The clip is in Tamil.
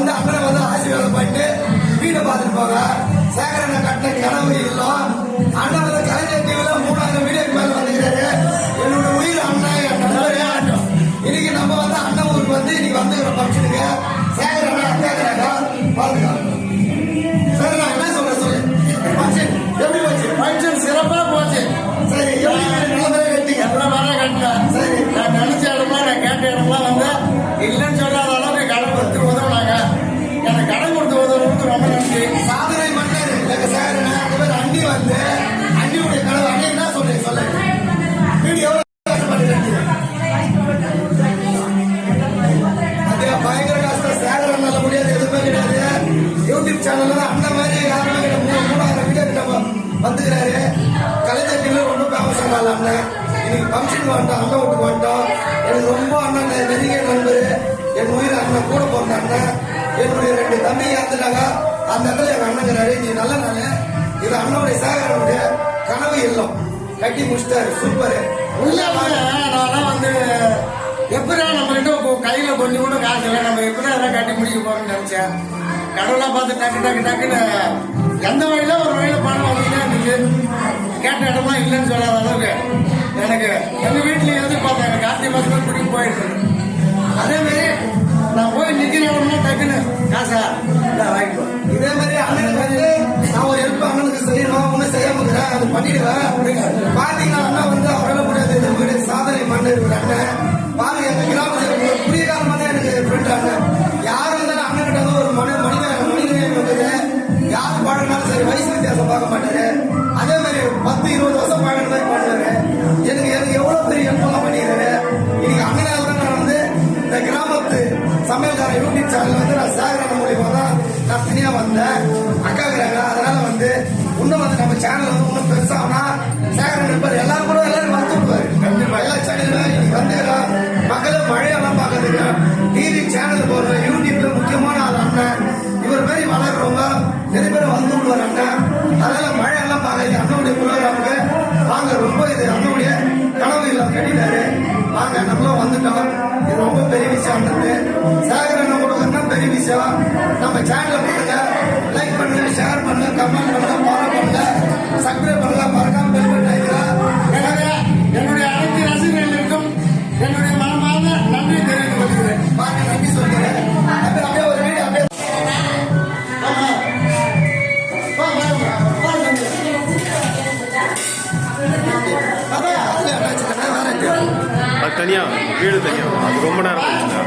வந்து அப்பனை வந்து ஆசீர்வாதம் பண்ணிட்டு வீடு பார்த்துட்டு போங்க. சேகரனை கட்டின கனவு ரொம்ப இன்னைக்கு ஃபங்க்ஷன் வந்துட்டோம் அண்ணன் வீட்டுக்கு வந்துட்டோம் எனக்கு ரொம்ப அண்ணன் நெருங்கிய நண்பர். என் உயிர் அண்ணன் கூட பிறந்த அண்ணன் என்னுடைய ரெண்டு தம்பி இறந்துட்டாங்க. அந்த இடத்துல எங்க அண்ணங்கிறாரு நீ நல்ல நாள். இது அண்ணனுடைய சாகரனுடைய கனவு இல்லம். கட்டி முடிச்சிட்டாரு. சூப்பர். உள்ள நான் வந்து எப்படா நம்ம கிட்ட கையில கொஞ்சம் கூட காசு இல்லை நம்ம எப்படா எல்லாம் கட்டி முடிக்க போறோம்னு நினைச்சேன். கடவுளா பார்த்து டக்கு டக்கு டக்குன்னு எந்த வழியில ஒரு வழியில பணம் பண்ணிடுவேன் பாத்தீங்கன்னா அண்ணா வந்து அவரால் முடியாது இது மாதிரி சாதனை மன்னர் ஒரு அண்ணன். பாருங்க எங்க கிராமத்தில் ஒரு புதிய காலமா தான் எனக்கு ஃப்ரெண்ட் அண்ணன் யார் இருந்தாலும் அண்ணன் கிட்ட வந்து ஒரு மனு மனித மனிதநேயம் இருக்குது யார் பாடினாலும் சரி வயசு வித்தியாசம் பார்க்க மாட்டாரு. அதே மாதிரி பத்து இருபது வருஷம் பாடுற மாதிரி பண்ணுவாரு. எனக்கு எனக்கு எவ்வளவு பெரிய ஹெல்ப் எல்லாம் பண்ணிடுறாரு இன்னைக்கு அண்ணனால தான் நான் வந்து இந்த கிராமத்து சமையல்கார யூடியூப் சேனல் வந்து நான் சேகரன் மூலியமா தான் நான் தனியா வந்தேன். இன்னும் வந்து நம்ம சேனல் வந்து இன்னும் பெருசாகனா சேகரன் இருப்பார். எல்லாரும் கூட எல்லாரும் வந்து விடுவார். எல்லா சேனல்ல இன்னைக்கு வந்தேரா மக்களே மழையெல்லாம் பார்க்கறதுக்கு டிவி சேனல் போடுற யூடியூப்ல முக்கியமான ஆள் அண்ணன். இவர் மாதிரி வளர்றவங்க நிறைய பேர் வந்து விடுவார் அண்ணன். அதனால மழையெல்லாம் பார்க்கறது அண்ணனுடைய புரோகிராமுக்கு வாங்க. ரொம்ப இது அண்ணனுடைய கனவு இல்லை கட்டிட்டாரு. வாங்க நம்மளும் வந்துட்டோம். இது ரொம்ப பெரிய விஷயம் அண்ணனுக்கு. சேகரன் கொடுக்கறதுனா பெரிய விஷயம். நம்ம சேனலை தனியாக வீடு தனியாக அது ரொம்ப நேரம் போச்சுங்க